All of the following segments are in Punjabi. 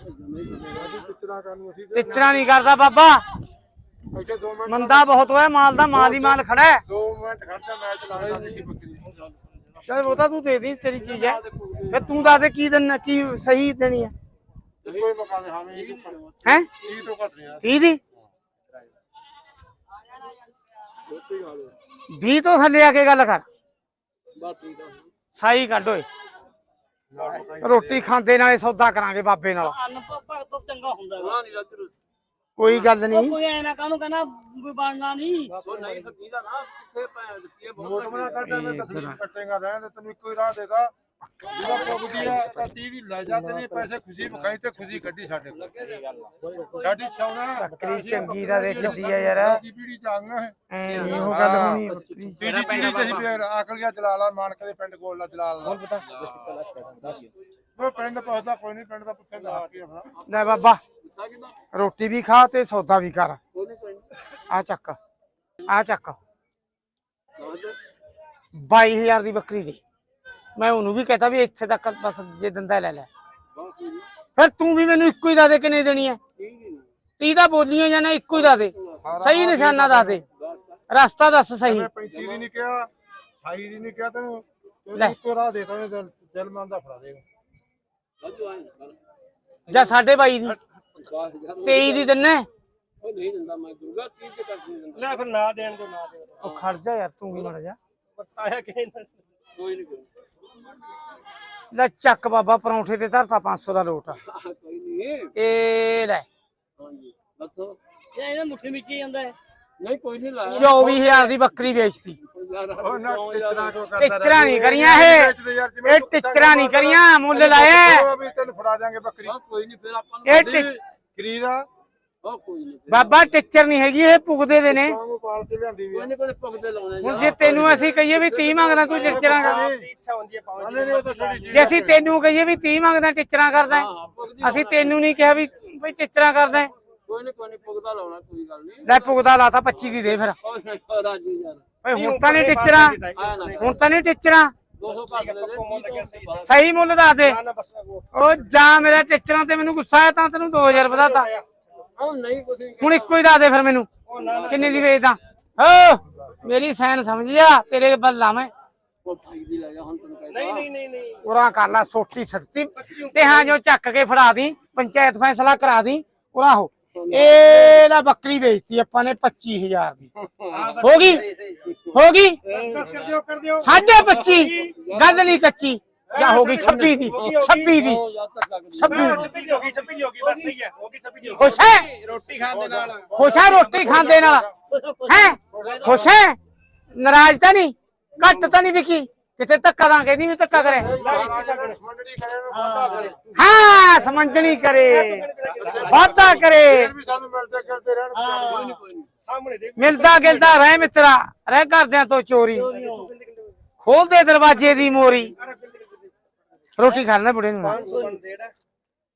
ਕਿਤਨਾ ਕਰਨ ਅਸੀਂ ਟਿਚਰਾ ਨਹੀਂ ਕਰਦਾ ਬਾਬਾ। ਇੱਥੇ 2 ਮਿੰਟ ਮੰਦਾ ਬਹੁਤ ਹੋਇਆ ਮਾਲ ਦਾ ਮਾਲ ਹੀ ਮਾਲ ਖੜਾ ਹੈ। 2 ਮਿੰਟ ਖੜਦਾ ਮੈਚ ਲੱਗਦਾ ਨਹੀਂ ਬੱਕਰੀ ਚਲ ਉਹ ਤਾਂ ਤੂੰ ਦੇ ਦੀ ਤੇਰੀ ਚੀਜ਼ ਹੈ। ਫਿਰ ਤੂੰ ਦੱਸ ਦੇ ਕੀ ਦੇਣਾ ਕੀ ਸਹੀ ਦੇਣੀ ਹੈ। ਕੋਈ ਮਕਾਨ ਦੇ ਹਾਵੇਂ ਇਹ ਹੈ? ਕੀ ਤੋਂ ਘੱਟ ਨਹੀਂ ਆ? 30 ਦੀ? 20 ਤੋਂ ਥੱਲੇ ਆ ਕੇ ਗੱਲ ਕਰ। ਸਾਈ ਕੱਢ ਓਏ। ਰੋਟੀ ਖਾਂਦੇ ਨਾਲੇ ਸੌਦਾ ਕਰਾਂਗੇ ਬਾਬੇ ਨਾਲ। ਅੰਨ ਭਗਤ ਚੰਗਾ ਹੁੰਦਾ ਹੈ ਨਹੀਂ ਰਾਜੂ ਕੋਈ ਗੱਲ ਨਹੀਂ ਕੋਈ ਐ ਨਾ ਕਾਹਨੂੰ ਕਹਿੰਦਾ ਕੋਈ ਬਣਨਾ ਨਹੀਂ ਉਹ ਨਹੀਂ ਤਾਂ ਕੀਦਾ ਨਾ। ਕਿੱਥੇ ਪੈ ਰੁਪਏ ਨੋਟ ਬਣਾ ਕੱਢਦਾ ਮੈਂ ਤਕਲੀਫ ਕੱਟੇਗਾ ਰਹਿਣ ਦੇ ਤੈਨੂੰ ਇੱਕੋ ਹੀ ਰਾਹ ਦੇਦਾ। ਜਿਹੜਾ ਪੁੱਗਦੀ ਆ ਤਾਂ 30 ਦੀ ਲੈ ਜਾ ਤੇ ਨਹੀਂ ਪੈਸੇ ਖੁਸ਼ੀ ਵਿਖਾਈ ਤੇ ਖੁਸ਼ੀ ਕੱਢੀ ਸਾਡੇ ਕੋਲ। ਸਾਡੀ ਸ਼ੌਨਾ ਬੱਕਰੀ ਚੰਗੀ ਦਾ ਦੇਖਦੀ ਆ ਯਾਰ। ਦੀ ਪੀੜੀ ਚ ਆਂਗਾ ਹੈ। ਉਹ ਗੱਲ ਹੋਣੀ ਬੱਕਰੀ ਤੀਜੀ ਪੀੜੀ ਤੇ ਫੇਰ ਆਕਲ ਗਿਆ ਜਲਾਲਾ ਮਾਨਕ ਦੇ ਪਿੰਡ ਕੋਲ ਦਾ। ਜਲਾਲਾ ਉਹ ਪਿੰਡ ਪੁੱਛਦਾ ਕੋਈ ਨਹੀਂ ਪਿੰਡ ਦਾ ਪੁੱਛੇ ਦਾ ਕੀ ਆਪਣਾ ਲੈ ਬਾਬਾ ਰੋਟੀ ਵੀ ਖਾ ਤੇ ਸੌਦਾ ਵੀ ਕਰ। ਆ ਚੱਕ ਆ ਚੱਕ। 22000 ਦੀ ਬੱਕਰੀ ਦੀ। ਮੈਂ ਉਹਨੂੰ ਵੀ ਕਹਤਾ ਵੀ ਇੱਥੇ ਤੱਕ ਬਸ ਜੇ ਦੰਦਾ ਲੈ ਲੈ। ਫਿਰ ਤੂੰ ਵੀ ਮੈਨੂੰ ਇੱਕੋ ਹੀ ਦੱਸ ਦੇ ਕਿੰਨੇ ਦੇਣੀ ਹੈ 30 ਦਾ ਬੋਲੀਆਂ ਜਾਣਾ ਇੱਕੋ ਹੀ ਦੱਸ ਦੇ ਸਹੀ ਨਿਸ਼ਾਨਾ ਦੱਸ ਦੇ ਰਸਤਾ ਦੱਸ ਸਹੀ। ਮੈਂ 35 ਦੀ ਨਹੀਂ ਕਿਹਾ 28 ਦੀ ਨਹੀਂ ਕਿਹਾ ਤੈਨੂੰ। ਲੈ। ਤੈਨੂੰ ਇੱਕੋ ਰਾਹ ਦੇਤਾ ਮੈਂ ਦਿਲ ਦਿਲ ਮੰਨ ਦਾ ਫੜਾ ਦੇਗਾ ਰਾਜੂ ਆਏ ਕਰ ਜਾਂ ਸਾਡੇ ਬਾਈ ਦੀ। 23 ਦੀ ਦਿੰਨੇ ਉਹ ਨਹੀਂ ਦਿੰਦਾ ਮੈਂ ਗੁਰਗਾ ਕੀ ਤੇ ਕਰ ਨਹੀਂ ਦਿੰਦਾ। ਲੈ ਫਿਰ ਨਾ ਦੇਣ ਦੋ ਨਾ ਦੇਣ ਉਹ ਖੜ ਜਾ ਯਾਰ ਤੂੰ ਵੀ ਮੜ ਜਾ। ਆਇਆ ਕਿ ਕੋਈ ਨਹੀਂ ਕੋਈ ਲੈ ਚੱਕ ਬਾਬਾ ਪਰੌਂਠੇ ਤੇ ਧਰਤਾ 500 ਦਾ ਲੋਟ। ਕੋਈ ਨਹੀਂ। ਇਹ ਲੈ। ਹਾਂਜੀ ਦੱਸੋ। ਇਹ ਇਹਨਾਂ ਮੁੱਠੀ ਵਿੱਚ ਹੀ ਜਾਂਦਾ ਹੈ। ਨਹੀਂ ਕੋਈ ਨਹੀਂ ਲਾਇਆ 24000 ਦੀ ਬੱਕਰੀ ਵੇਚਤੀ। ਉਹ ਨਾ ਟਿਚਰਾ ਨਹੀਂ ਕਰੀਆਂ ਇਹ ਇਹ। ਟਿਚਰਾਂ ਨਹੀਂ ਕਰੀਆਂ ਮੁੱਲ ਲਾਇਆ। ਵੀ ਤੈਨੂੰ ਫੜਾ ਜਾਾਂਗੇ ਬੱਕਰੀ। ਕੋਈ ਨਹੀਂ ਫਿਰ ਆਪਾਂ ਨੂੰ ਇਹ ਖਰੀਦਾ ਉਹ ਕੋਈ ਨਹੀਂ ਬਾਬਾ ਟਿਚਰ ਨਹੀਂ ਹੈਗੀ ਇਹ ਪੁਗਦੇ ਦੇ ਨੇ। ਵਾਂਗੂ ਪਾਲ ਕੇ ਲਿਆਂਦੀ ਵੀ ਕੋਈ ਨਹੀਂ ਕੋਈ ਪੁੱਗਦੇ ਲਾਉਣੇ ਹੁਣ ਜੇ ਤੈਨੂੰ ਅਸੀਂ ਕਹੀਏ ਵੀ 30 ਮੰਗਦਾ ਤੂੰ ਟਿਚਰਾਂ ਕਰ। ਇੱਛਾ ਹੁੰਦੀ ਹੈ ਪਾਉਣ ਆਨੇ ਨੇ ਉਹ ਤਾਂ ਛੋਟੀ ਜੀ ਜੇ ਅਸੀਂ ਤੈਨੂੰ ਕਹੀਏ ਵੀ 30 ਮੰਗਦਾ ਟਿਚਰਾਂ ਕਰਦਾ ਹਾਂ। ਪੁੱਗਦੀ ਅਸੀਂ ਤੈਨੂੰ ਨਹੀਂ ਕਿਹਾ ਵੀ ਵੀ ਟਿਚਰਾਂ ਕਰਦਾ ਕੋਈ ਨਹੀਂ ਕੋਈ ਨਹੀਂ ਪੁੱਗਦਾ ਲਾਉਣਾ ਕੋਈ ਗੱਲ ਨਹੀਂ। ਲੈ ਪੁਗਦਾ ਲਾਤਾ 25 ਦੀ ਦੇ ਫਿਰ। ਉਹ ਨਹੀਂ ਰਾਜੂ ਯਾਰ ਓਏ ਹੁਣ ਤਾਂ ਨਹੀਂ ਟਿਚਰਾਂ। ਆਇਆ ਨਾ ਹੁਣ ਤਾਂ ਨਹੀਂ ਟਿਚਰਾਂ। 200 ਘੱਟ ਦੇ ਦੇ ਸਹੀ ਮੁੱਲ ਦੱਸ ਦੇ। ਨਾ ਨਾ ਬਸ ਉਹ ਉਹ ਜਾਂ ਮੇਰਾ ਟਿਚਰਾਂ ਤੇ ਮੈਨੂੰ ਗੁੱਸਾ ਆਇਆ ਤਾਂ ਤੈਨੂੰ 2000 ਵਧਾਤਾ ਉਹ ਨਹੀਂ ਕੁਝ ਨਹੀਂ ਹੁਣ ਇੱਕੋ ਹੀ ਦੱਸ ਦੇ ਫਿਰ ਮੈਨੂੰ। ਕਿੰਨੇ ਦੀ ਵੇਚਦਾ ਹੋ ਮੇਰੀ ਸੈਨ ਸਮਝ ਜਾ ਤੇਰੇ ਬੱਲਾ ਮੈਂ। ਉਹ ਭਾਈ ਦੀ ਲੈ ਜਾ ਹੁਣ ਤੈਨੂੰ ਕਹਿੰਦਾ ਨਹੀਂ ਨਹੀਂ ਨਹੀਂ ਨਹੀਂ। ਉਰਾ ਕਰ ਲਾ ਸੋਟੀ ਛੱਡਤੀ ਤੇ ਹਾਂ ਜੋ ਚੱਕ ਕੇ ਫੜਾ ਦੀ ਪੰਚਾਇਤ ਫੈਸਲਾ ਕਰਾ ਦੀ ਉਰਾ ਹੋ। ਇਹ ਨਾ। ਬੱਕਰੀ ਵੇਚਤੀ ਆਪਾਂ ਨੇ 25000 ਦੀ। ਹੋ ਗਈ? ਹੋ ਗਈ? ਬਸ ਕਰ ਦਿਓ ਕਰ ਦਿਓ। ਸਾਢੇ 25 ਗੱਲ ਨਹੀਂ ਕੱਚੀ। ਜਾਂ ਹੋ ਗਈ 26 ਦੀ 26 ਦੀ। ਉਹ ਯਾਦ ਤੱਕ ਲੱਗ 26 ਦੀ। ਛੱਪੀ ਦੀ ਹੋ ਗਈ ਛੱਪੀ ਦੀ ਹੋ ਗਈ ਬਸ ਸਹੀ ਹੈ ਹੋ ਗਈ ਛੱਪੀ ਦੀ ਹੋ ਗਈ। ਖੁਸ਼ ਹੈ? ਰੋਟੀ ਖਾਣ ਦੇ ਨਾਲ। ਖੁਸ਼ ਹੈ ਰੋਟੀ ਖਾਂਦੇ ਨਾਲ? ਹੈ? ਖੁਸ਼ ਹੈ? ਨਾਰਾਜ਼ ਤਾਂ ਨਹੀਂ? ਘੱਟ ਤਾਂ ਨਹੀਂ ਵਿਕੀ? ਕਿਤੇ ਧੱਕਾ ਤਾਂ ਕਹਿੰਦੀ ਵੀ ਧੱਕਾ ਕਰੇ। ਹਾਂ ਸਮਝਣੀ ਕਰੇ। ਵਾਦਾ ਕਰੇ। ਫਿਰ ਵੀ ਸਾਨੂੰ ਮਿਲਦੇ ਕਰਦੇ ਰਹਿਣ। ਵਿਚਾਰੇ। ਸਾਹਮਣੇ ਦੇਖ। ਮਿਲਦਾ ਗਿਲਦਾ ਰਹਿ ਮਿੱਤਰਾ। ਰਹਿ ਕਰਦਿਆਂ ਤੋਂ ਚੋਰੀ। ਖੋਲ ਦੇ ਦਰਵਾਜ਼ੇ ਦੀ ਮੋਰੀ। ਰੋਟੀ ਖਾ ਲੈਣਾ ਬੁੜੇ ਨੂੰ ਨਾ। ਦੇੜਾ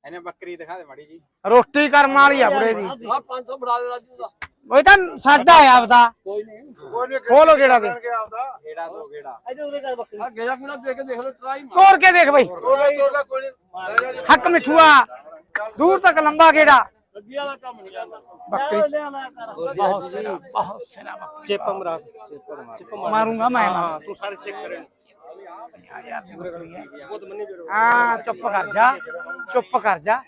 ਇਹਨੇ ਬੱਕਰੀ ਦਿਖਾ ਦੇ ਮਾੜੀ ਜੀ। ਰੋਟੀ ਕਰਮ ਵਾਲੀ ਆ ਬੁੜੇ ਦੀ। ਆ 500 ਬੜਾ ਦੇ ਰਾਜੂ ਦਾ। ਉਹ ਤਾਂ ਸਾਡਾ ਆ ਆਪਦਾ। ਕੋਈ ਨਹੀਂ। ਕੋਈ ਨੀ ਖੋਲੋ ਗੇੜਾ ਦੇ ਗੇੜਾ ਦੋ ਗੇੜਾ। ਇਹਦੇ ਉਰੇ ਕਰ ਬੱਕਰੀ। ਆ ਗਿਆ ਕਿਨਾ ਦੇਖ ਕੇ ਦੇਖ ਲਓ ਟਰਾਈ ਮਾਰ। ਤੋੜ ਕੇ ਦੇਖ ਬਈ। ਹੱਕ ਮਿੱਠੂਆ। ਦੂਰ ਤੱਕ ਲੰਬਾ ਗੇੜਾ। ਲੱਗੀ ਵਾਲਾ ਕੰਮ ਨਹੀਂ ਜਾਂਦਾ ਬੱਕਰੀ। ਬਹੁਤ ਸਿਰਾ ਬਹੁਤ ਸਿਰਾ ਬੱਕਰੀ। ਚਿੱਪ ਮਰਾ। ਚਿੱਪ ਮਾਰ ਮਾਰੂੰਗਾ ਮੈਂ। ਹਾਂ ਤੂੰ ਸਾਰੇ ਚੈੱਕ ਕਰੇ ਹਾਂ, ਚੁੱਪ ਕਰ ਜਾ, ਚੁੱਪ ਕਰ ਜਾ।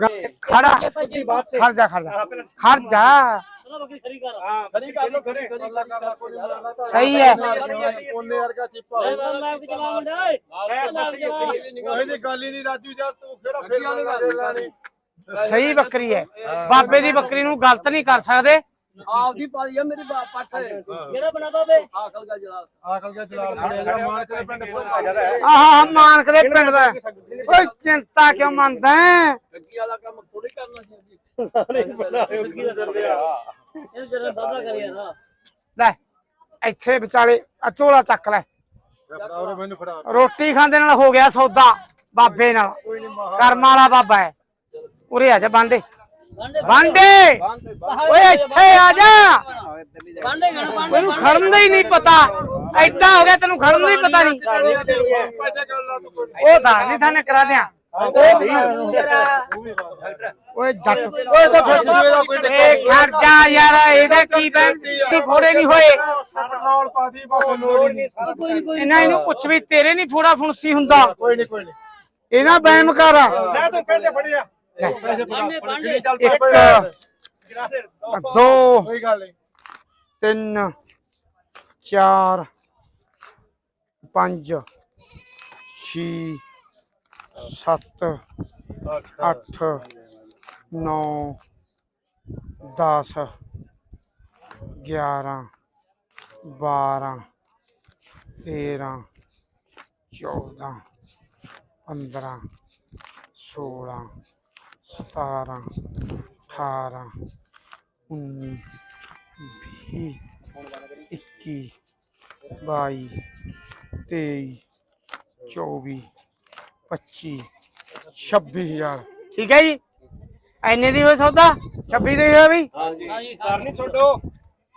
ਗ- ਖੜਾ, ਖੜ ਜਾ ਖੜ ਜਾ। ਖੜ ਜਾ। ਸਹੀ ਹੈ। ਉਹਨੇ ਵਰਗਾ ਚਿੱਪਾ ਲੈ ਗੱਲ ਹੀ ਨਹੀਂ ਰਾਜੂ ਯਾਰ ਤੂੰ ਕਿਹੜਾ ਫੇਰ ਸਹੀ ਬੱਕਰੀ ਹੈ। ਬਾਬੇ ਦੀ ਬੱਕਰੀ ਨੂੰ ਗਲਤ ਨਹੀਂ ਕਰ ਸਕਦੇ। ਆਪਦੀ ਪਾਲੀ ਆ ਮੇਰੀ ਬਾਪ ਪੱਟ। ਹੈ ਕਿਹੜਾ ਬਣਾ ਬਾਬੇ ਆਕਲ ਦਾ ਜਲਾਲ। ਆਕਲ ਕੇ ਜਲਾਲ। ਬਣਿਆ ਜਿਹੜਾ ਮਾਨ ਕੇ ਪਿੰਡ ਕੋਲ ਆ ਜਾਂਦਾ ਆਹ ਮਾਨਕ ਦੇ ਪਿੰਡ ਦਾ। ਓਏ ਚਿੰਤਾ ਕਿਉਂ ਮੰਨਦਾ ਹੈ? ਲੱਗੀ ਵਾਲਾ ਕੰਮ ਥੋੜੀ ਕਰਨਾ ਸੀ ਇਹ ਜਰਾ ਬਾਬਾ ਕਰੀ ਯਾਰ ਲੈ ਇੱਥੇ ਵਿਚਾਲੇ ਆ ਝੋਲਾ ਚੱਕ ਲੈ। ਰੋਟੀ ਖਾਂਦੇ ਨਾਲ ਹੋ ਗਿਆ ਸੌਦਾ ਬਾਬੇ ਨਾਲ। ਕੋਈ ਨਹੀਂ ਮਹਾ ਕਰਮ ਵਾਲਾ ਬਾਬਾ ਹੈ। ਉਰੇ ਆ ਜਾ ਬਾਂਡੇ। ਬਾਂਡੇ ਤੇ ਓਏ ਇੱਥੇ ਆ ਜਾ ਬਾਂਡੇ ਗਣ ਬਾਂਡੇ ਤੈਨੂੰ ਖੜਨ ਦਾ ਹੀ ਨਹੀਂ ਪਤਾ ਐਡਾ ਹੋ ਗਿਆ ਤੈਨੂੰ ਖੜਨ ਦਾ ਹੀ ਪਤਾ ਨਹੀਂ ਤੂੰ ਉਹ ਦੱਸ ਨਹੀਂ ਥਾਨੇ ਕਰਾ ਦਿਆਂ ਓਏ ਜੱਟ ਓਏ ਤਾਂ ਫਿਰ ਇਹਦਾ ਕੋਈ ਜਾ ਯਾਰ ਇਹਦਾ ਕੀ ਬੈਂਟੀ ਫੋੜੇ ਨਹੀਂ ਹੋਏ ਪੈਟਰੋਲ ਪਾ ਦੀ ਬਸ ਲੋੜ ਨਹੀਂ ਸਾਰਾ। ਇਹਨਾਂ ਇਹਨੂੰ ਪੁੱਛ ਵੀ ਤੇਰੇ ਨਹੀਂ ਫੋੜਾ ਫੁਣਸੀ ਹੁੰਦਾ ਕੋਈ ਨਹੀਂ ਕੋਈ ਨਹੀਂ ਇਹਨਾਂ ਬੈਮ ਕਰ ਲੈ ਤੂੰ ਪੈਸੇ ਫੜਿਆ ਇੱਕ ਦੋ ਕੋਈ ਗੱਲ ਨਹੀਂ। ਤਿੰਨ ਚਾਰ ਪੰਜ ਛੇ ਸੱਤ ਅੱਠ ਨੌ 10 11 12 13 14 15 16 17 18 19 ਵੀਹ ਇੱਕੀ ਬਾਈ ਤੇਈ ਚੌਵੀ ਪੱਚੀ ਛੱਬੀ ਹਜ਼ਾਰ। ਠੀਕ ਹੈ ਜੀ? ਐਨੇ ਦੀ ਹੋਏ ਸੌਦਾ? 26 ਦੀ ਹੋਇਆ ਵੀ? ਹਾਂਜੀ। ਛੋਡੋ।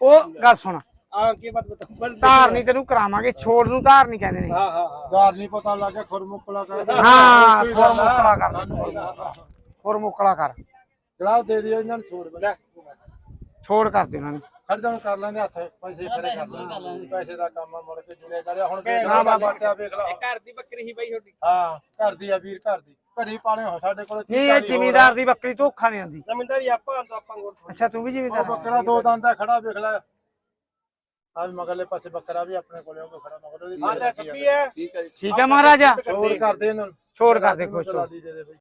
ਉਹ ਗੱਲ ਸੁਣ। ਆ ਕੀ ਬਾਤ ਬਤਾ ਬੰਦ ਧਾਰ ਨਹੀਂ ਤੈਨੂੰ ਕਰਾਵਾਂਗੇ। ਛੋੜ ਨੂੰ ਧਾਰ ਨਹੀਂ ਕਹਿੰਦੇ ਨੇ। ਹਾਂ ਹਾਂ ਨਹੀਂ ਪਤਾ ਲੱਗਿਆ ਖੁਰਮੁਕਲਾ ਕਹਿੰਦਾ ਹਾਂ ਖੁਰ ਮੁਕਲਾ ਕਰ ਖੁਰ ਮੁਕਲਾ ਕਰ। ਜਨਾਬ ਦੇ ਦਿਓ ਇਹਨਾਂ ਨੂੰ ਛੋੜ ਬਣਾ ਛੋੜ ਕਰ ਦੇ ਉਹਨਾਂ ਨੇ। ਖੜ ਜਾਣ ਕਰ ਲੈਂਦੇ ਹੱਥ ਪੈਸੇ ਫੇਰੇ ਕਰ ਲੈਂਦੇ। ਪੈਸੇ ਦਾ ਕੰਮ ਆ, ਮੁੜ ਕੇ ਜੁੜਿਆ ਚੜਿਆ ਹੁਣ ਵੇਖ ਨਾ ਲਾ ਬਾਬਾ। ਬੱਚਾ ਵੇਖ ਲਾ ਇਹ ਘਰ ਦੀ ਬੱਕਰੀ ਸੀ ਬਾਈ ਛੋਟੀ ਹਾਂ ਘਰ ਦੀ ਆ ਵੀਰ ਘਰ ਦੀ। ਘਰੀ ਪਾਣੇ ਹੋ ਸਾਡੇ ਕੋਲ ਨਹੀਂ ਇਹ ਜ਼ਿਮੀਦਾਰ ਦੀ ਬੱਕਰੀ ਧੋਖਾ ਨਹੀਂ ਆਉਂਦੀ ਜ਼ਮੀਂਦਾਰੀ ਆਪਾਂ ਤਾਂ ਆਪਾਂ ਕੋਲ ਅੱਛਾ ਤੂੰ ਵੀ ਜ਼ਿਮੀਦਾਰ ਬੱਕਰਾ ਦੋ ਦੰਦ ਦਾ ਖੜਾ ਵੇਖ ਲੈ। ਆ ਵੀ ਮਗਰਲੇ ਪਾਸੇ ਬੱਕਰਾ ਵੀ ਆਪਣੇ ਕੋਲੇ ਉਹ ਖੜਾ ਮਗਰ ਉਹਦੀ ਹਾਂ ਤਾਂ ਸੱਪੀ ਹੈ ਠੀਕ ਹੈ। ਜੀ ਠੀਕ ਹੈ ਮਹਾਰਾਜਾ। ਛੋੜ ਕਰਦੇ ਇਹਨਾਂ ਨੂੰ। ਛੋੜ ਕਰ ਦੇ ਖੁਸ਼ ਹੋ। ਚਲਾ ਦੀ ਦੇ ਦੇ ਬਈ।